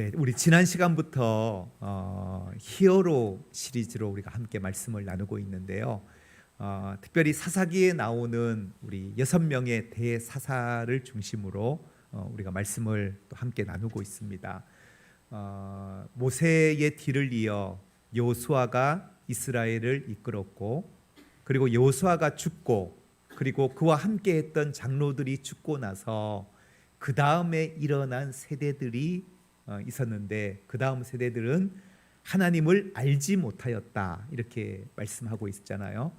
네, 우리 지난 시간부터 어, 히어로 시리즈로 우리가 함께 말씀을 나누고 있는데요. 어, 특별히 사사기에 나오는 우리 여섯 명의 대사사를 중심으로 어, 우리가 말씀을 또 함께 나누고 있습니다. 어, 모세의 뒤를 이어 여호수아가 이스라엘을 이끌었고 그리고 여호수아가 죽고 그리고 그와 함께했던 장로들이 죽고 나서 그 다음에 일어난 세대들이 어, 있었는데 그 다음 세대들은 하나님을 알지 못하였다 이렇게 말씀하고 있잖아요.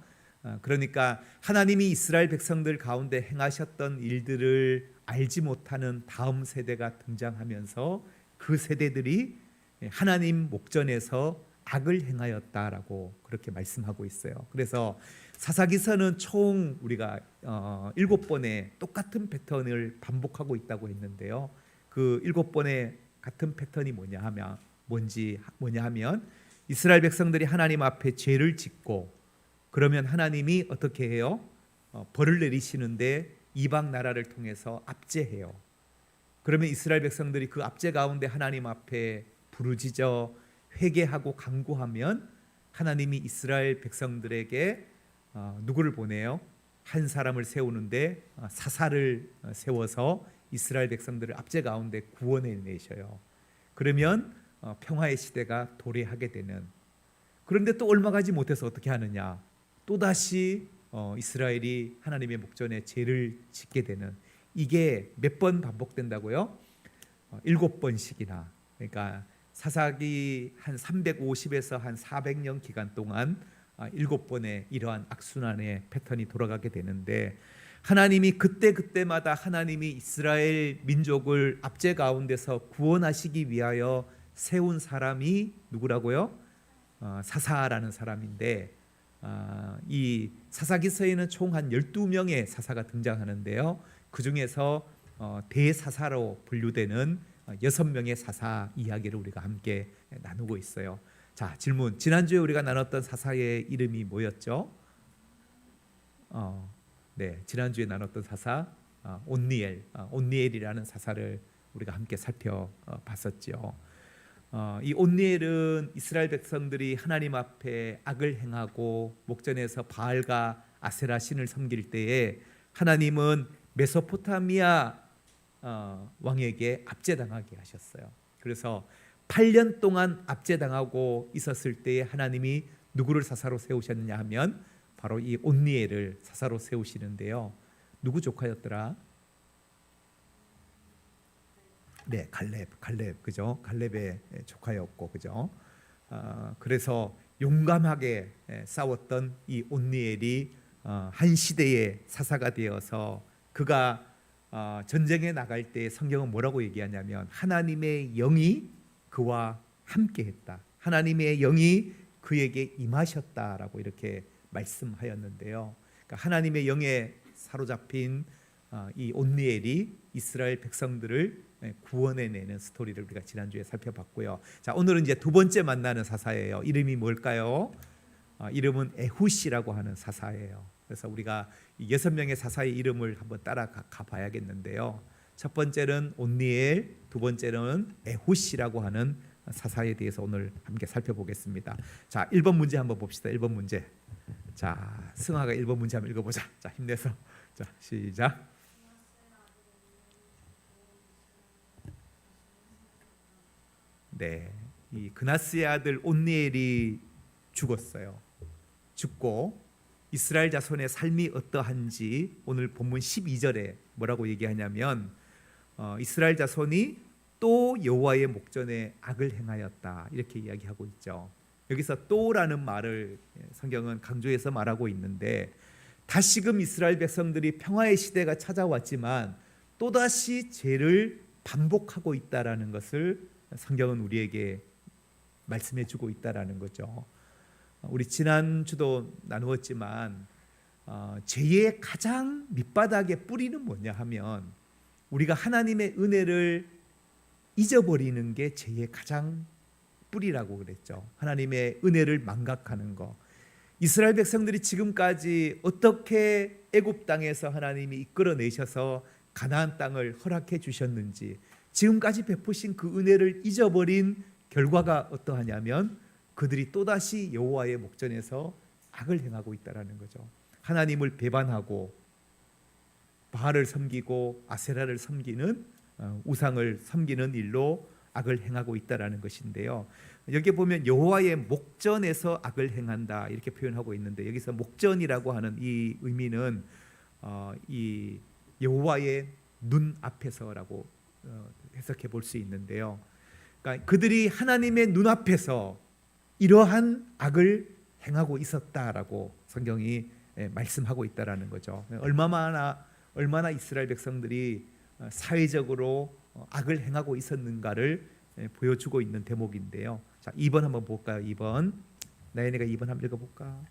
어, 그러니까 하나님이 이스라엘 백성들 가운데 행하셨던 일들을 알지 못하는 다음 세대가 등장하면서 그 세대들이 하나님 목전에서 악을 행하였다라고 그렇게 말씀하고 있어요. 그래서 사사기서는 총 우리가 어, 일곱 번의 똑같은 패턴을 반복하고 있다고 했는데요. 그 일곱 번의 같은 패턴이 뭐냐 하면 뭔지 뭐냐 하면 이스라엘 백성들이 하나님 앞에 죄를 짓고 그러면 하나님이 어떻게 해요? 어, 벌을 내리시는데 이방 나라를 통해서 압제해요. 그러면 이스라엘 백성들이 그 압제 가운데 하나님 앞에 부르짖어 회개하고 간구하면 하나님이 이스라엘 백성들에게 어, 누구를 보내요? 한 사람을 세우는데 어, 사사를 어, 세워서 이스라엘 백성들을 압제 가운데 구원해 내셔요. 그러면 어, 평화의 시대가 도래하게 되는. 그런데 또 얼마 가지 못해서 어떻게 하느냐? 또 다시 어, 이스라엘이 하나님의 목전에 죄를 짓게 되는 이게 몇 번 반복된다고요? 어, 일곱 번씩이나. 그러니까 사사기 한 350에서 한 400년 기간 동안 아, 일곱 번의 이러한 악순환의 패턴이 돌아가게 되는데 하나님이 그때 그때마다 하나님이 이스라엘 민족을 압제 가운데서 구원하시기 위하여 세운 사람이 누구라고요? 어, 사사라는 사람인데 아, 이 사사기서에는 총 한 12명의 사사가 등장하는데요. 그 중에서 어, 대사사로 분류되는 어, 여섯 명의 사사 이야기를 우리가 함께 나누고 있어요. 자 질문 지난주에 우리가 나눴던 사사의 이름이 뭐였죠? 어, 네 지난주에 나눴던 사사 어, 온니엘 어, 온니엘이라는 사사를 우리가 함께 살펴봤었죠. 어, 이 온니엘은 이스라엘 백성들이 하나님 앞에 악을 행하고 목전에서 바알과 아세라 신을 섬길 때에 하나님은 메소포타미아 어, 왕에게 압제당하게 하셨어요. 그래서 8년 동안 압제당하고 있었을 때에 하나님이 누구를 사사로 세우셨느냐 하면 바로 이 온니엘을 사사로 세우시는데요. 누구 조카였더라? 네, 갈렙, 갈렙, 그죠? 갈렙의 조카였고, 그죠? 어, 그래서 용감하게 싸웠던 이 온니엘이 어, 한 시대의 사사가 되어서 그가 어, 전쟁에 나갈 때 성경은 뭐라고 얘기하냐면 하나님의 영이 그와 함께했다. 하나님의 영이 그에게 임하셨다라고 이렇게 말씀하였는데요. 그러니까 하나님의 영에 사로잡힌 어, 이 온니엘이 이스라엘 백성들을 네, 구원해내는 스토리를 우리가 지난주에 살펴봤고요. 자 오늘은 이제 두 번째 만나는 사사예요. 이름이 뭘까요? 어, 이름은 에훗이라고 하는 사사예요. 그래서 우리가 이 여섯 명의 사사의 이름을 한번 따라가 봐야겠는데요. 첫 번째는 온니엘, 두 번째는 에훗이라고 하는 사사에 대해서 오늘 함께 살펴보겠습니다. 자, 1번 문제 한번 봅시다. 1번 문제. 자, 승아가 1번 문제 한번 읽어 보자. 자, 힘내서. 자, 시작. 네, 이 그나스의 아들 온니엘이 죽었어요. 죽고 이스라엘 자손의 삶이 어떠한지 오늘 본문 12절에 뭐라고 얘기하냐면 어, 이스라엘 자손이 또 여호와의 목전에 악을 행하였다 이렇게 이야기하고 있죠. 여기서 또라는 말을 성경은 강조해서 말하고 있는데 다시금 이스라엘 백성들이 평화의 시대가 찾아왔지만 또다시 죄를 반복하고 있다라는 것을 성경은 우리에게 말씀해 주고 있다라는 거죠. 우리 지난 주도 나누었지만 어, 죄의 가장 밑바닥에 뿌리는 뭐냐 하면 우리가 하나님의 은혜를 잊어버리는 게 죄의 가장 뿌리라고 그랬죠. 하나님의 은혜를 망각하는 거. 이스라엘 백성들이 지금까지 어떻게 애굽 땅에서 하나님이 이끌어 내셔서 가나안 땅을 허락해 주셨는지 지금까지 베푸신 그 은혜를 잊어버린 결과가 어떠하냐면 그들이 또다시 여호와의 목전에서 악을 행하고 있다라는 거죠. 하나님을 배반하고 바알을 섬기고 아세라를 섬기는 어, 우상을 섬기는 일로 악을 행하고 있다라는 것인데요. 여기 보면 여호와의 목전에서 악을 행한다 이렇게 표현하고 있는데 여기서 목전이라고 하는 이 의미는 어, 이 여호와의 눈 앞에서라고 어, 해석해 볼 수 있는데요. 그러니까 그들이 하나님의 눈 앞에서 이러한 악을 행하고 있었다라고 성경이 예, 말씀하고 있다라는 거죠. 얼마나 얼마나 이스라엘 백성들이 어, 사회적으로 어, 악을 행하고 있었는가를 예, 보여주고 있는 대목인데요. 자, 2번 한번 볼까요? 2번. 나연이가 2번 한번 읽어 볼까?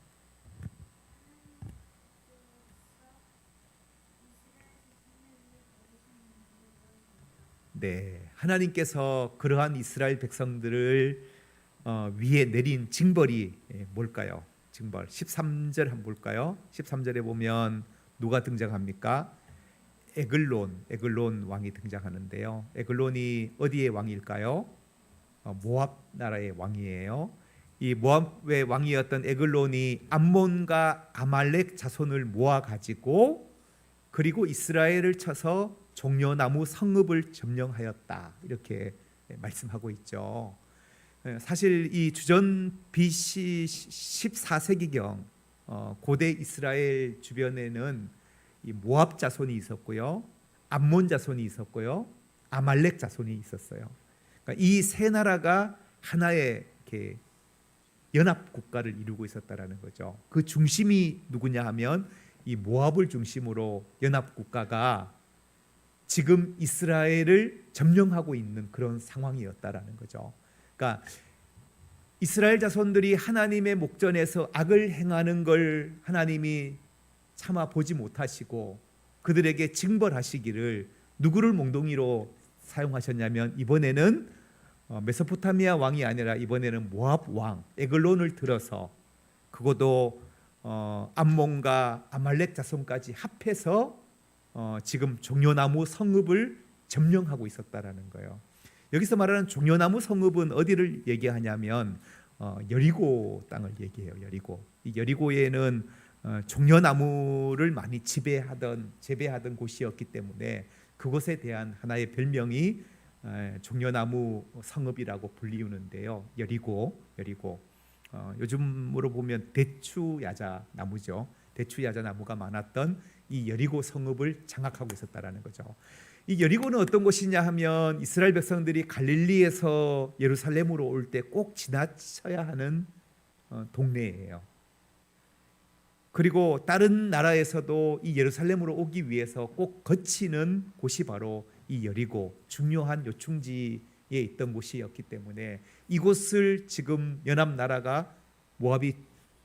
네, 하나님께서 그러한 이스라엘 백성들을 어, 위에 내린 징벌이 예, 뭘까요? 징벌 13절 한번 볼까요? 13절에 보면 누가 등장합니까? 에글론, 에글론 왕이 등장하는데요. 에글론이 어디의 왕일까요? 어, 모압 나라의 왕이에요. 이 모압의 왕이었던 에글론이 암몬과 아말렉 자손을 모아 가지고 그리고 이스라엘을 쳐서 종려나무 성읍을 점령하였다 이렇게 말씀하고 있죠. 예, 사실 이 주전 BC 14세기경 어, 고대 이스라엘 주변에는 이 모압 자손이 있었고요, 암몬 자손이 있었고요, 아말렉 자손이 있었어요. 그러니까 이 세 나라가 하나의 이렇게 연합 국가를 이루고 있었다라는 거죠. 그 중심이 누구냐 하면 이 모압을 중심으로 연합 국가가 지금 이스라엘을 점령하고 있는 그런 상황이었다라는 거죠. 그러니까 이스라엘 자손들이 하나님의 목전에서 악을 행하는 걸 하나님이 참아 보지 못하시고 그들에게 징벌하시기를 누구를 몽둥이로 사용하셨냐면 이번에는 어, 메소포타미아 왕이 아니라 이번에는 모압 왕 에글론을 들어서 그것도 어, 암몬과 아말렉 자손까지 합해서 어, 지금 종려나무 성읍을 점령하고 있었다라는 거예요. 여기서 말하는 종려나무 성읍은 어디를 얘기하냐면 어, 여리고 땅을 얘기해요. 여리고 이 여리고에는 어, 종려나무를 많이 지배하던 재배하던 곳이었기 때문에 그곳에 대한 하나의 별명이 에, 종려나무 성읍이라고 불리우는데요. 여리고 여리고 어, 요즘으로 보면 대추 야자 나무죠. 대추 야자 나무가 많았던 이 여리고 성읍을 장악하고 있었다라는 거죠. 이 여리고는 어떤 곳이냐 하면 이스라엘 백성들이 갈릴리에서 예루살렘으로 올 때 꼭 지나쳐야 하는 어, 동네예요. 그리고 다른 나라에서도 이 예루살렘으로 오기 위해서 꼭 거치는 곳이 바로 이 여리고 중요한 요충지에 있던 곳이었기 때문에 이곳을 지금 연합 나라가 모압이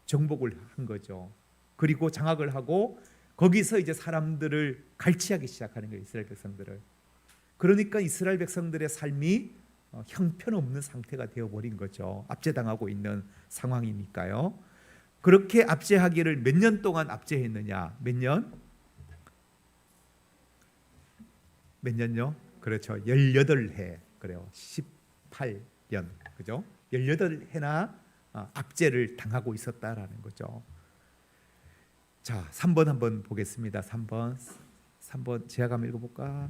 정복을 한 거죠. 그리고 장악을 하고 거기서 이제 사람들을 갈취하기 시작하는 거예요. 이스라엘 백성들을. 그러니까 이스라엘 백성들의 삶이 어, 형편없는 상태가 되어 버린 거죠. 압제당하고 있는 상황이니까요. 그렇게 압제하기를 몇 년 동안 압제했느냐? 몇 년? 몇 년요? 그렇죠. 18해. 그래요. 18년. 그죠? 18해나 어, 압제를 당하고 있었다라는 거죠. 자, 3번 한번 보겠습니다. 3번. 3번 제가 한번 읽어 볼까?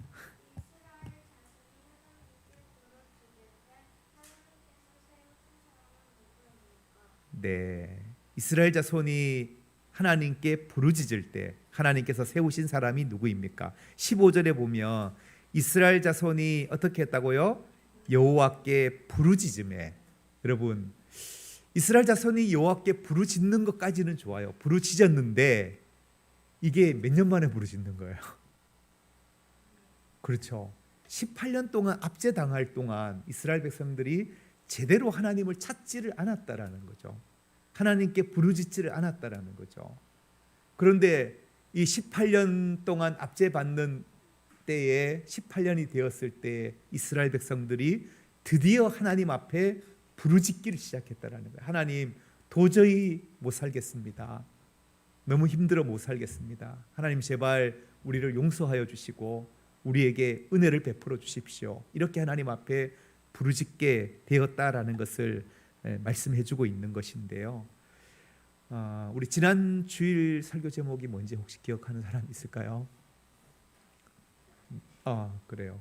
네. 이스라엘 자손이 하나님께 부르짖을 때 하나님께서 세우신 사람이 누구입니까? 15절에 보면 이스라엘 자손이 어떻게 했다고요? 여호와께 부르짖음에 여러분 이스라엘 자손이 여호와께 부르짖는 것까지는 좋아요. 부르짖었는데 이게 몇 년 만에 부르짖는 거예요. 그렇죠. 18년 동안 압제 당할 동안 이스라엘 백성들이 제대로 하나님을 찾지를 않았다라는 거죠. 하나님께 부르짖지를 않았다라는 거죠. 그런데 이 18년 동안 압제받는 때에 18년이 되었을 때 이스라엘 백성들이 드디어 하나님 앞에 부르짖기를 시작했다라는 거예요. 하나님 도저히 못 살겠습니다. 너무 힘들어 못 살겠습니다. 하나님 제발 우리를 용서하여 주시고 우리에게 은혜를 베풀어 주십시오. 이렇게 하나님 앞에 부르짖게 되었다라는 것을 예, 말씀해 주고 있는 것인데요. 아, 우리 지난 주일 설교 제목이 뭔지 혹시 기억하는 사람 있을까요? 아 그래요.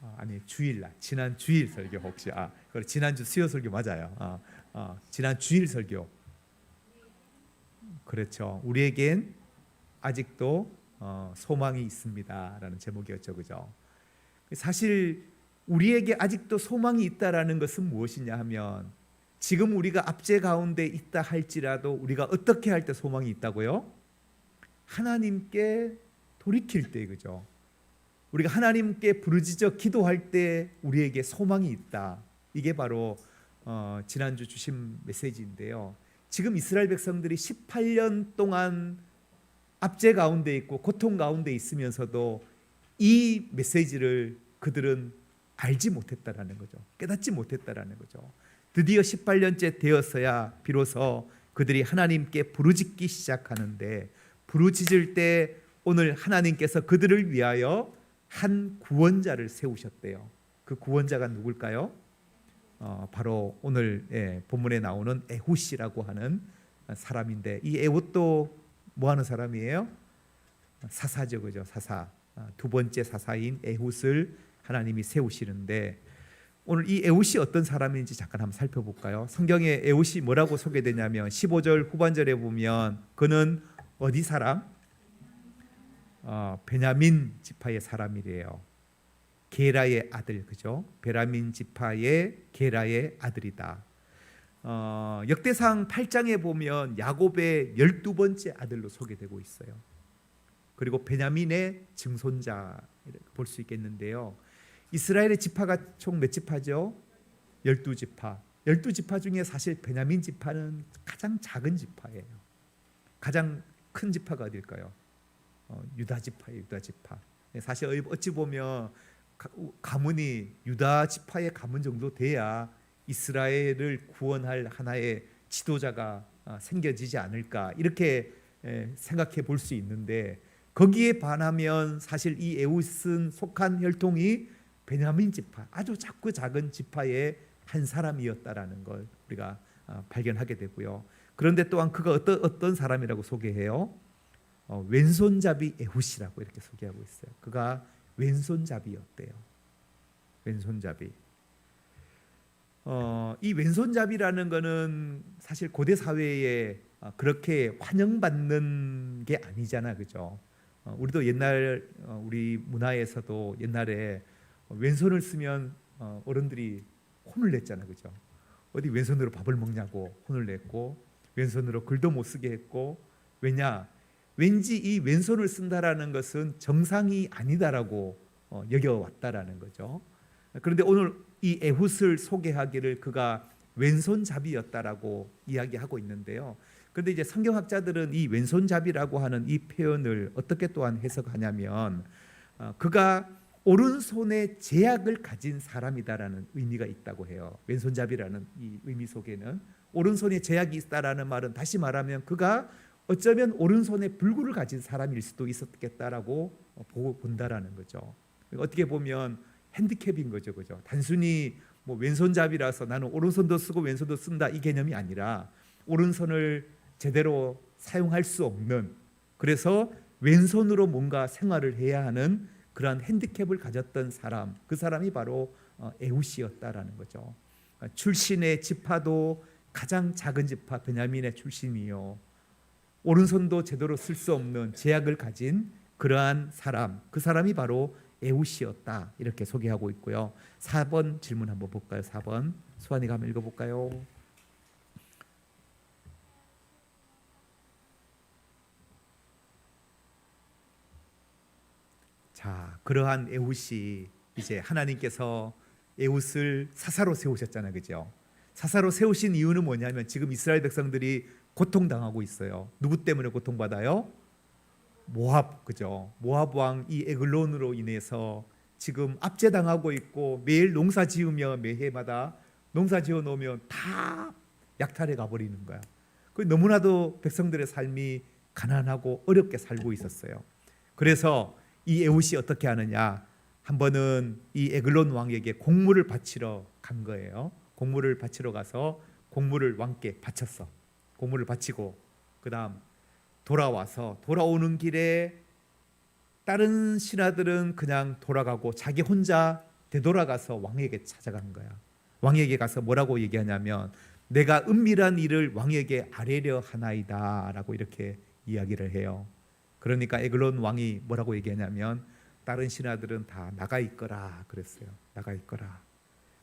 아, 아니 주일날 지난 주일 설교 혹시 아 그래 지난주 수요 설교 맞아요. 아, 아 지난 주일 설교 그렇죠. 우리에겐 아직도 어, 소망이 있습니다라는 제목이었죠, 그죠? 사실 우리에게 아직도 소망이 있다라는 것은 무엇이냐 하면 지금 우리가 압제 가운데 있다 할지라도 우리가 어떻게 할 때 소망이 있다고요? 하나님께 돌이킬 때 그죠? 우리가 하나님께 부르짖어 기도할 때 우리에게 소망이 있다. 이게 바로 어, 지난주 주신 메시지인데요. 지금 이스라엘 백성들이 18년 동안 압제 가운데 있고 고통 가운데 있으면서도 이 메시지를 그들은 알지 못했다라는 거죠. 깨닫지 못했다라는 거죠. 드디어 18년째 되었어야 비로소 그들이 하나님께 부르짖기 시작하는데 부르짖을 때 오늘 하나님께서 그들을 위하여 한 구원자를 세우셨대요. 그 구원자가 누굴까요? 어, 바로 오늘 예, 본문에 나오는 에훗이라고 하는 사람인데 이 에훗도 뭐 하는 사람이에요? 사사죠, 그죠? 사사. 아, 두 번째 사사인 에훗을 하나님이 세우시는데 오늘 이 에훗이 어떤 사람인지 잠깐 한번 살펴볼까요? 성경에 에훗이 뭐라고 소개되냐면 15절 후반절에 보면 그는 어디 사람? 어, 베냐민 지파의 사람이래요. 게라의 아들 그죠? 베라민 지파의 게라의 아들이다. 어, 역대상 8장에 보면 야곱의 12번째 아들로 소개되고 있어요. 그리고 베냐민의 증손자 볼 수 있겠는데요. 이스라엘의 지파가 총 몇 지파죠? 12지파. 12지파 중에 사실 베냐민 지파는 가장 작은 지파예요. 가장 큰 지파가 어딜까요? 어, 유다 지파예요. 유다 지파. 사실 어찌 보면 가- 가문이 유다 지파의 가문 정도 돼야 이스라엘을 구원할 하나의 지도자가 아, 생겨지지 않을까 이렇게 에, 생각해 볼 수 있는데 거기에 반하면 사실 이 에웃은 속한 혈통이 베냐민 지파 아주 작고 작은 지파의 한 사람이었다라는 걸 우리가 아, 발견하게 되고요. 그런데 또한 그가 어떤 어떤 사람이라고 소개해요? 어, 왼손잡이 에훗이라고 이렇게 소개하고 있어요. 그가 왼손잡이였대요. 왼손잡이. 어, 이 왼손잡이라는 거는 사실 고대 사회에 어, 그렇게 환영받는 게 아니잖아, 그죠? 어, 우리도 옛날 어, 우리 문화에서도 옛날에 왼손을 쓰면 어, 어른들이 혼을 냈잖아, 그죠? 어디 왼손으로 밥을 먹냐고 혼을 냈고 왼손으로 글도 못 쓰게 했고 왜냐? 왠지 이 왼손을 쓴다라는 것은 정상이 아니다라고 어, 여겨왔다라는 거죠. 그런데 오늘 이 에훗을 소개하기를 그가 왼손잡이였다라고 이야기하고 있는데요. 그런데 이제 성경학자들은 이 왼손잡이라고 하는 이 표현을 어떻게 또한 해석하냐면 어, 그가 오른손에 제약을 가진 사람이다라는 의미가 있다고 해요. 왼손잡이라는 이 의미 속에는 오른손에 제약이 있다라는 말은 다시 말하면 그가 어쩌면 오른손에 불구를 가진 사람일 수도 있었겠다라고 보고 본다라는 거죠. 어떻게 보면 핸디캡인 거죠, 그죠? 단순히 뭐 왼손잡이라서 나는 오른손도 쓰고 왼손도 쓴다 이 개념이 아니라 오른손을 제대로 사용할 수 없는 그래서 왼손으로 뭔가 생활을 해야 하는 그러한 핸디캡을 가졌던 사람, 그 사람이 바로 어, 에훗이었다라는 거죠. 출신의 지파도 가장 작은 지파 베냐민의 출신이요. 오른손도 제대로 쓸 수 없는 제약을 가진 그러한 사람, 그 사람이 바로 에훗이었다. 이렇게 소개하고 있고요. 4번 질문 한번 볼까요? 4번. 수환이가 한번 읽어 볼까요? 자, 그러한 에훗이 이제 하나님께서 에훗을 사사로 세우셨잖아요. 그죠? 사사로 세우신 이유는 뭐냐면 지금 이스라엘 백성들이 고통당하고 있어요. 누구 때문에 고통받아요? 모압 그죠? 모압 왕이 에글론으로 인해서 지금 압제당하고 있고 매일 농사 지으며 매해마다 농사 지어 놓으면 다 약탈해 가 버리는 거야. 그 너무나도 백성들의 삶이 가난하고 어렵게 살고 있었어요. 그래서 이 에훗이 어떻게 하느냐? 한 번은 이 에글론 왕에게 공물을 바치러 간 거예요. 공물을 바치러 가서 공물을 왕께 바쳤어. 공물을 바치고 그다음 돌아와서 돌아오는 길에 다른 신하들은 그냥 돌아가고 자기 혼자 되돌아가서 왕에게 찾아간 거야. 왕에게 가서 뭐라고 얘기하냐면 내가 은밀한 일을 왕에게 아뢰려 하나이다라고 이렇게 이야기를 해요. 그러니까 에글론 왕이 뭐라고 얘기하냐면 다른 신하들은 다 나가 있거라 그랬어요. 나가 있거라.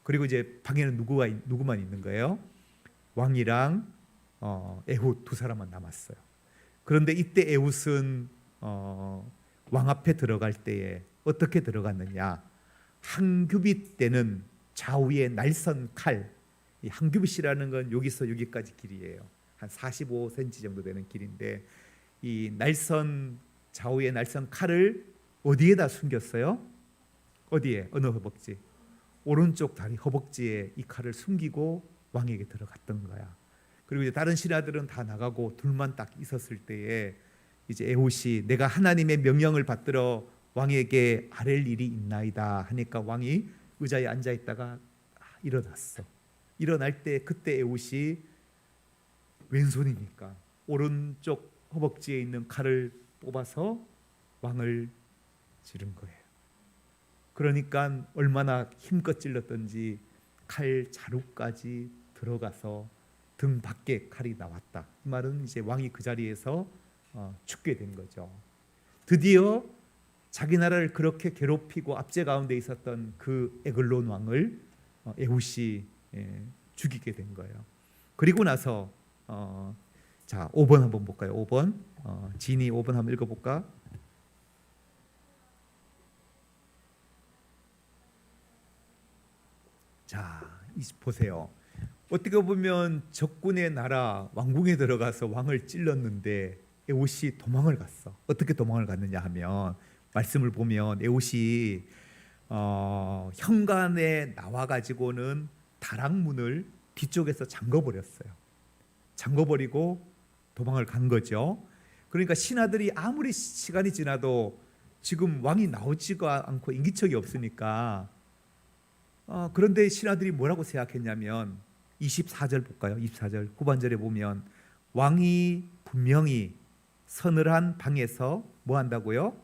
그리고 이제 방에는 누구가 있- 누구만 있는 거예요? 왕이랑 어, 에훗 두 사람만 남았어요. 그런데 이때 에훗은 어, 왕 앞에 들어갈 때에 어떻게 들어갔느냐? 한 규빗 되는 좌우의 날선 칼. 이한 규빗이라는 건 여기서 여기까지 길이에요. 한 45cm 정도 되는 길인데 이 날선 좌우의 날선 칼을 어디에다 숨겼어요? 어디에? 어느 허벅지? 오른쪽 다리 허벅지에 이 칼을 숨기고 왕에게 들어갔던 거야. 그리고 이제 다른 신하들은 다 나가고 둘만 딱 있었을 때에 이제 에훗이 내가 하나님의 명령을 받들어 왕에게 아랠 일이 있나이다 하니까 왕이 의자에 앉아 있다가 아, 일어났어. 일어날 때 그때 에훗이 왼손이니까 오른쪽 허벅지에 있는 칼을 뽑아서 왕을 지른 거예요. 그러니까 얼마나 힘껏 찔렀던지 칼 자루까지 들어가서 등 밖에 칼이 나왔다. 이 말은 이제 왕이 그 자리에서 어, 죽게 된 거죠. 드디어 자기 나라를 그렇게 괴롭히고 압제 가운데 있었던 그 에글론 왕을 어, 에훗이 예, 죽이게 된 거예요. 그리고 나서 어, 자 5번 한번 볼까요? 5번 어, 진이 5번 한번 읽어 볼까? 자 이- 보세요. 어떻게 보면 적군의 나라 왕궁에 들어가서 왕을 찔렀는데 에옷이 도망을 갔어. 어떻게 도망을 갔느냐 하면 말씀을 보면 에옷이 어, 현관에 나와 가지고는 다락문을 뒤쪽에서 잠궈 버렸어요. 잠궈 버리고 도망을 간 거죠. 그러니까 신하들이 아무리 시간이 지나도 지금 왕이 나오지가 않고 인기척이 없으니까 어, 그런데 신하들이 뭐라고 생각했냐면 24절 볼까요? 24절 후반절에 보면 왕이 분명히 서늘한 방에서 뭐 한다고요?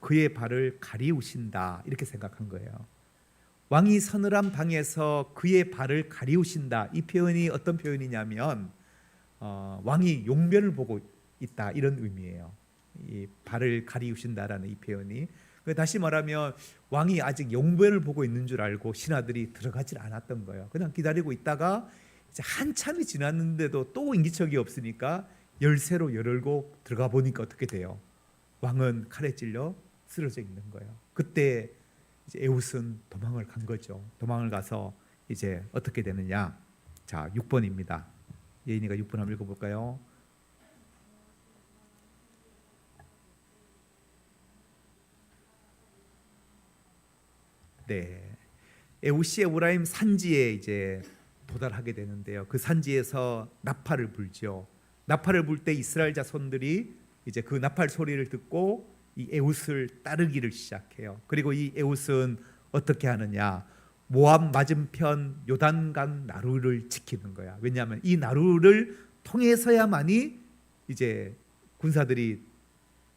그의 발을 가리우신다 이렇게 생각한 거예요. 왕이 서늘한 방에서 그의 발을 가리우신다 이 표현이 어떤 표현이냐면 어, 왕이 용변을 보고 있다 이런 의미예요. 이 발을 가리우신다라는 이 표현이 그 다시 말하면 왕이 아직 용변을 보고 있는 줄 알고 신하들이 들어가질 않았던 거예요. 그냥 기다리고 있다가 이제 한참이 지났는데도 또 인기척이 없으니까 열쇠로 열고 들어가 보니까 어떻게 돼요? 왕은 칼에 찔려 쓰러져 있는 거예요. 그때 이제 에훗은 도망을 간 거죠. 도망을 가서 이제 어떻게 되느냐? 자, 6번입니다. 예인이가 6번 한번 읽어볼까요? 네. 에우시 에브라임 산지에 이제 도달하게 되는데요. 그 산지에서 나팔을 불죠. 나팔을 불 때 이스라엘 자손들이 이제 그 나팔 소리를 듣고 이 에웃을 따르기를 시작해요. 그리고 이 에웃은 어떻게 하느냐? 모압 맞은편 요단강 나루를 지키는 거야. 왜냐하면 이 나루를 통해서야만이 이제 군사들이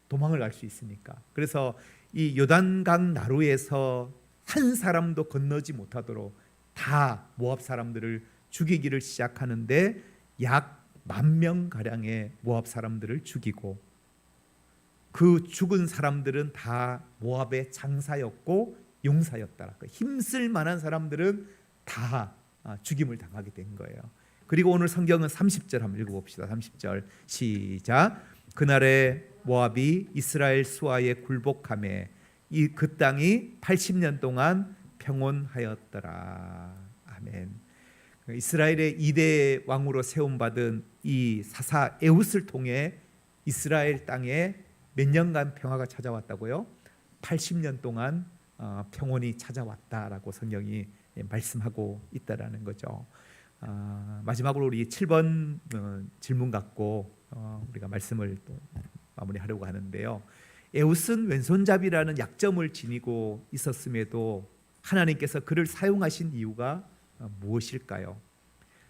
도망을 갈 수 있으니까. 그래서 이 요단강 나루에서 한 사람도 건너지 못하도록 다 모압 사람들을 죽이기를 시작하는데 약 만 명 가량의 모압 사람들을 죽이고 그 죽은 사람들은 다 모압의 장사였고 용사였다. 그 힘쓸 만한 사람들은 다 아, 죽임을 당하게 된 거예요. 그리고 오늘 성경은 30절 한번 읽어봅시다. 30절 시작. 그날에 모압이 이스라엘 수하에 굴복함에 이 그 땅이 80년 동안 평온하였더라. 아멘. 이스라엘의 이대 왕으로 세움 받은 이 사사 에훗을 통해 이스라엘 땅에 몇 년간 평화가 찾아왔다고요? 80년 동안 어, 평온이 찾아왔다라고 성경이 말씀하고 있다라는 거죠. 아, 마지막으로 우리 7번 어, 질문 갖고 어, 우리가 말씀을 또 마무리하려고 하는데요. 에웃은 왼손잡이라는 약점을 지니고 있었음에도 하나님께서 그를 사용하신 이유가 어, 무엇일까요?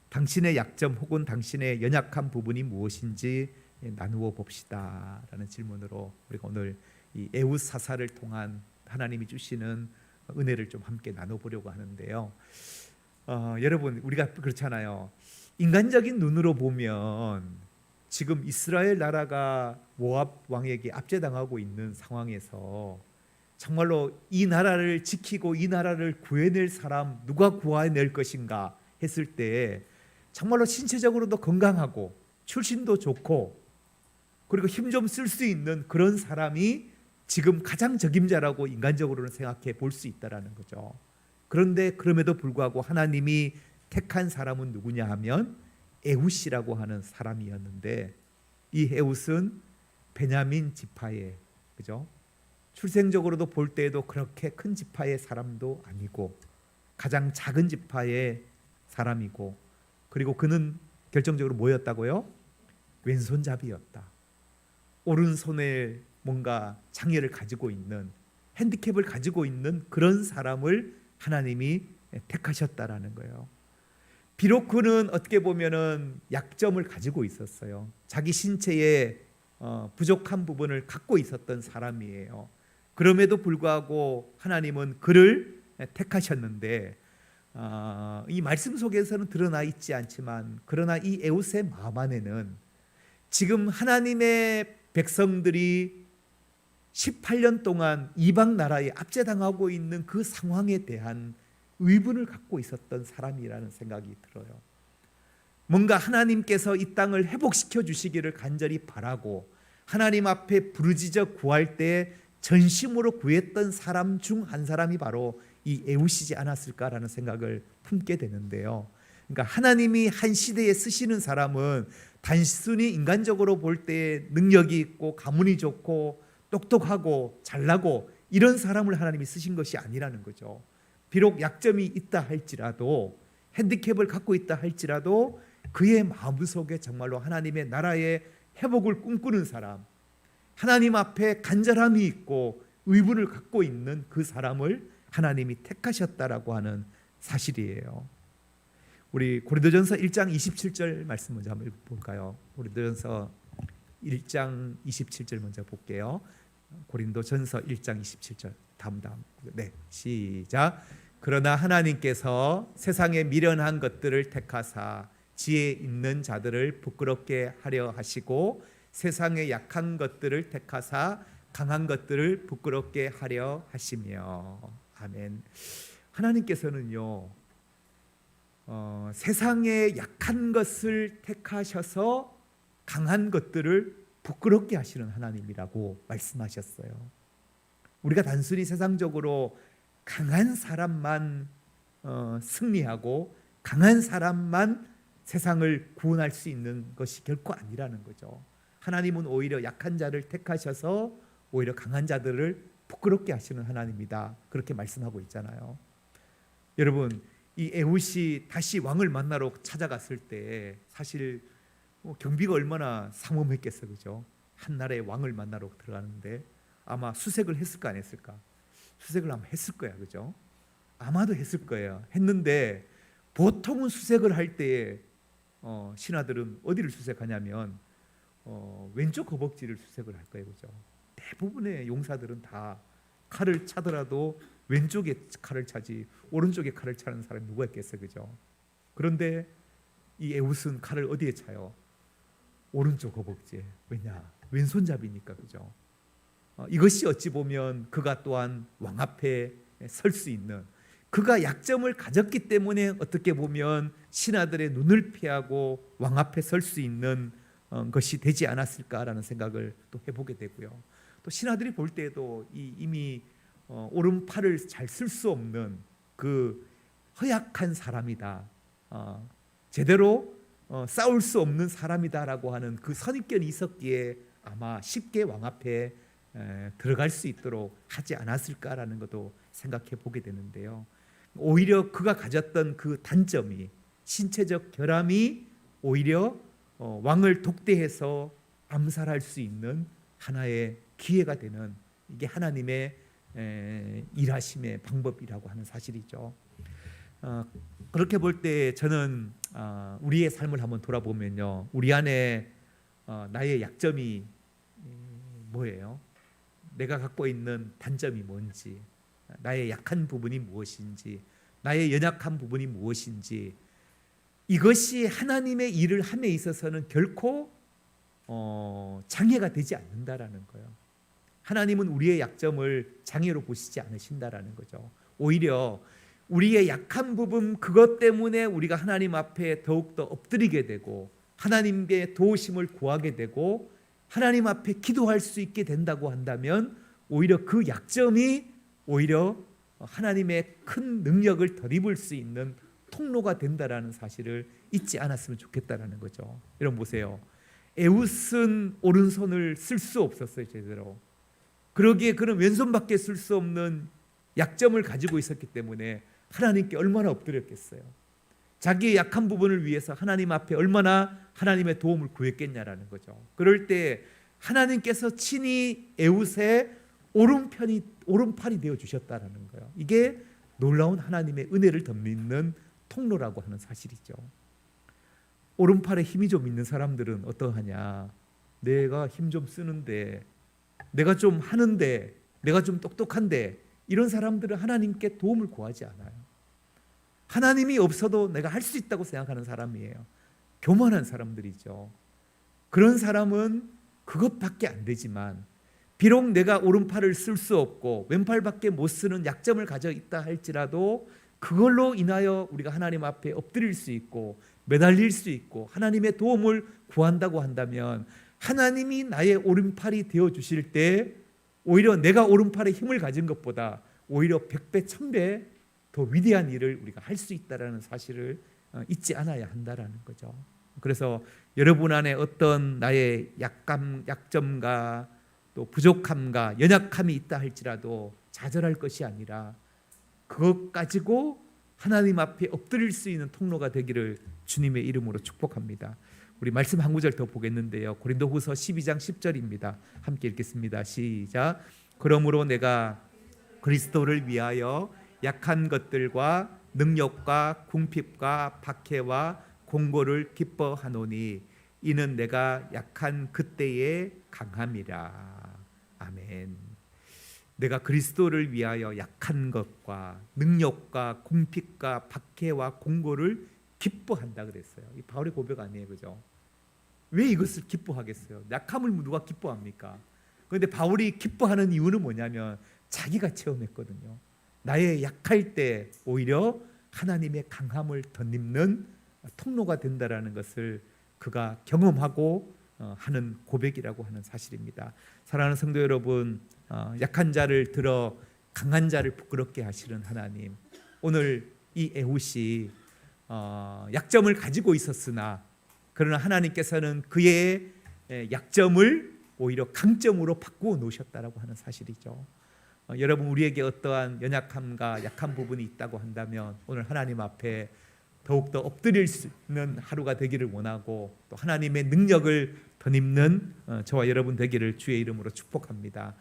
당신의 약점 혹은 당신의 연약한 부분이 무엇인지 나누어 봅시다라는 질문으로 우리가 오늘 이 에웃 사사를 통한 하나님이 주시는 은혜를 좀 함께 나눠보려고 하는데요. 어, 여러분 우리가 그렇잖아요. 인간적인 눈으로 보면 지금 이스라엘 나라가 모압 왕에게 압제당하고 있는 상황에서 정말로 이 나라를 지키고 이 나라를 구해낼 사람 누가 구해낼 것인가 했을 때 정말로 신체적으로도 건강하고 출신도 좋고 그리고 힘 좀 쓸 수 있는 그런 사람이 지금 가장 적임자라고 인간적으로는 생각해 볼 수 있다라는 거죠. 그런데 그럼에도 불구하고 하나님이 택한 사람은 누구냐 하면 에훗이라고 하는 사람이었는데 이 에훗은 베냐민 지파의 그죠? 출생적으로도 볼 때에도 그렇게 큰 지파의 사람도 아니고 가장 작은 지파의 사람이고 그리고 그는 결정적으로 뭐였다고요? 왼손잡이였다. 오른손에 뭔가 장애를 가지고 있는 핸디캡을 가지고 있는 그런 사람을 하나님이 택하셨다라는 거예요. 비록 그는 어떻게 보면은 약점을 가지고 있었어요. 자기 신체에 어, 부족한 부분을 갖고 있었던 사람이에요. 그럼에도 불구하고 하나님은 그를 택하셨는데 어, 이 말씀 속에서는 드러나 있지 않지만 그러나 이 에웃의 마음 안에는 지금 하나님의 백성들이 18년 동안 이방 나라에 압제당하고 있는 그 상황에 대한 의분을 갖고 있었던 사람이라는 생각이 들어요. 뭔가 하나님께서 이 땅을 회복시켜 주시기를 간절히 바라고 하나님 앞에 부르짖어 구할 때 전심으로 구했던 사람 중 한 사람이 바로 이 에우시지 않았을까라는 생각을 품게 되는데요. 그러니까 하나님이 한 시대에 쓰시는 사람은 단순히 인간적으로 볼 때 능력이 있고 가문이 좋고 똑똑하고 잘나고 이런 사람을 하나님이 쓰신 것이 아니라는 거죠. 비록 약점이 있다 할지라도 핸디캡을 갖고 있다 할지라도 그의 마음속에 정말로 하나님의 나라의 회복을 꿈꾸는 사람, 하나님 앞에 간절함이 있고 의분을 갖고 있는 그 사람을 하나님이 택하셨다라고 하는 사실이에요. 우리 고린도전서 1장 27절 말씀 먼저 한번 볼까요? 고린도전서 1장 27절 먼저 볼게요. 고린도전서 1장 27절. 다음 다음. 네 시작. 그러나 하나님께서 세상에 미련한 것들을 택하사 지혜 있는 자들을 부끄럽게 하려 하시고 세상에 약한 것들을 택하사 강한 것들을 부끄럽게 하려 하시며. 아멘. 하나님께서는요 어, 세상에 약한 것을 택하셔서 강한 것들을 부끄럽게 하시는 하나님이라고 말씀하셨어요. 우리가 단순히 세상적으로 강한 사람만 어, 승리하고 강한 사람만 세상을 구원할 수 있는 것이 결코 아니라는 거죠. 하나님은 오히려 약한 자를 택하셔서 오히려 강한 자들을 부끄럽게 하시는 하나님이다. 그렇게 말씀하고 있잖아요. 여러분, 이 에훗이 다시 왕을 만나러 찾아갔을 때 사실 뭐 경비가 얼마나 삼엄했겠어, 그죠? 한 나라의 왕을 만나러 들어가는데 아마 수색을 했을까 안 했을까? 수색을 아마 했을 거야, 그죠? 아마도 했을 거예요. 했는데 보통은 수색을 할 때에 어, 신하들은 어디를 수색하냐면 어, 왼쪽 허벅지를 수색을 할 거예요, 그죠? 대부분의 용사들은 다 칼을 차더라도 왼쪽에 칼을 차지 오른쪽에 칼을 차는 사람이 누가 있겠어요, 그죠? 그런데 이 에웃은 칼을 어디에 차요? 오른쪽 허벅지에. 왜냐? 왼손잡이니까, 그죠? 어, 이것이 어찌 보면 그가 또한 왕 앞에 설 수 있는 그가 약점을 가졌기 때문에 어떻게 보면 신하들의 눈을 피하고 왕 앞에 설 수 있는 어, 것이 되지 않았을까라는 생각을 또 해보게 되고요. 또 신하들이 볼 때에도 이 이미 어, 오른팔을 잘 쓸 수 없는 그 허약한 사람이다. 어, 제대로 어, 싸울 수 없는 사람이다라고 하는 그 선입견이 있었기에 아마 쉽게 왕 앞에 에, 들어갈 수 있도록 하지 않았을까라는 것도 생각해 보게 되는데요. 오히려 그가 가졌던 그 단점이 신체적 결함이 오히려 어, 왕을 독대해서 암살할 수 있는 하나의 기회가 되는 이게 하나님의 에, 일하심의 방법이라고 하는 사실이죠. 어, 그렇게 볼 때 저는 어, 우리의 삶을 한번 돌아보면요, 우리 안에 어, 나의 약점이 음, 뭐예요? 내가 갖고 있는 단점이 뭔지, 나의 약한 부분이 무엇인지, 나의 연약한 부분이 무엇인지, 이것이 하나님의 일을 함에 있어서는 결코 어, 장애가 되지 않는다라는 거예요. 하나님은 우리의 약점을 장애로 보시지 않으신다라는 거죠. 오히려 우리의 약한 부분 그것 때문에 우리가 하나님 앞에 더욱더 엎드리게 되고 하나님의 도우심을 구하게 되고 하나님 앞에 기도할 수 있게 된다고 한다면 오히려 그 약점이 오히려 하나님의 큰 능력을 덧입을 수 있는 통로가 된다라는 사실을 잊지 않았으면 좋겠다라는 거죠. 여러분 보세요. 에웃은 오른손을 쓸 수 없었어요 제대로. 그러기에 그는 왼손밖에 쓸 수 없는 약점을 가지고 있었기 때문에 하나님께 얼마나 엎드렸겠어요. 자기의 약한 부분을 위해서 하나님 앞에 얼마나 하나님의 도움을 구했겠냐라는 거죠. 그럴 때 하나님께서 친히 에웃의 오른편이 오른팔이 되어 주셨다라는 거예요. 이게 놀라운 하나님의 은혜를 덧입는 통로라고 하는 사실이죠. 오른팔에 힘이 좀 있는 사람들은 어떠하냐? 내가 힘 좀 쓰는데 내가 좀 하는데 내가 좀 똑똑한데 이런 사람들은 하나님께 도움을 구하지 않아요. 하나님이 없어도 내가 할 수 있다고 생각하는 사람이에요. 교만한 사람들이죠. 그런 사람은 그것밖에 안 되지만 비록 내가 오른팔을 쓸 수 없고 왼팔밖에 못 쓰는 약점을 가져 있다 할지라도 그걸로 인하여 우리가 하나님 앞에 엎드릴 수 있고 매달릴 수 있고 하나님의 도움을 구한다고 한다면 하나님이 나의 오른팔이 되어 주실 때 오히려 내가 오른팔에 힘을 가진 것보다 오히려 백배 천배 더 위대한 일을 우리가 할 수 있다라는 사실을 어, 잊지 않아야 한다라는 거죠. 그래서 여러분 안에 어떤 나의 약감 약점과 또 부족함과 연약함이 있다 할지라도 좌절할 것이 아니라 그것 가지고 하나님 앞에 엎드릴 수 있는 통로가 되기를 주님의 이름으로 축복합니다. 우리 말씀 한 구절 더 보겠는데요. 고린도후서 12장 10절입니다. 함께 읽겠습니다. 시작. 그러므로 내가 그리스도를 위하여 약한 것들과 능력과 궁핍과 박해와 공고를 기뻐하노니 이는 내가 약한 그때의 강함이라. 아멘. 내가 그리스도를 위하여 약한 것과 능력과 궁핍과 박해와 공고를 기뻐한다 그랬어요. 이 바울의 고백 아니에요, 그죠? 왜 이것을 기뻐하겠어요? 약함을 누가 기뻐합니까? 그런데 바울이 기뻐하는 이유는 뭐냐면 자기가 체험했거든요. 나의 약할 때 오히려 하나님의 강함을 덧입는 통로가 된다라는 것을 그가 경험하고 어, 하는 고백이라고 하는 사실입니다. 사랑하는 성도 여러분, 어, 약한 자를 들어 강한 자를 부끄럽게 하시는 하나님. 오늘 이 에훗이 어, 약점을 가지고 있었으나 그러나 하나님께서는 그의 에, 약점을 오히려 강점으로 바꾸어 놓으셨다라고 하는 사실이죠. 어, 여러분 우리에게 어떠한 연약함과 약한 부분이 있다고 한다면 오늘 하나님 앞에 더욱더 엎드릴 수 있는 하루가 되기를 원하고 또 하나님의 능력을 덧입는 어, 저와 여러분 되기를 주의 이름으로 축복합니다.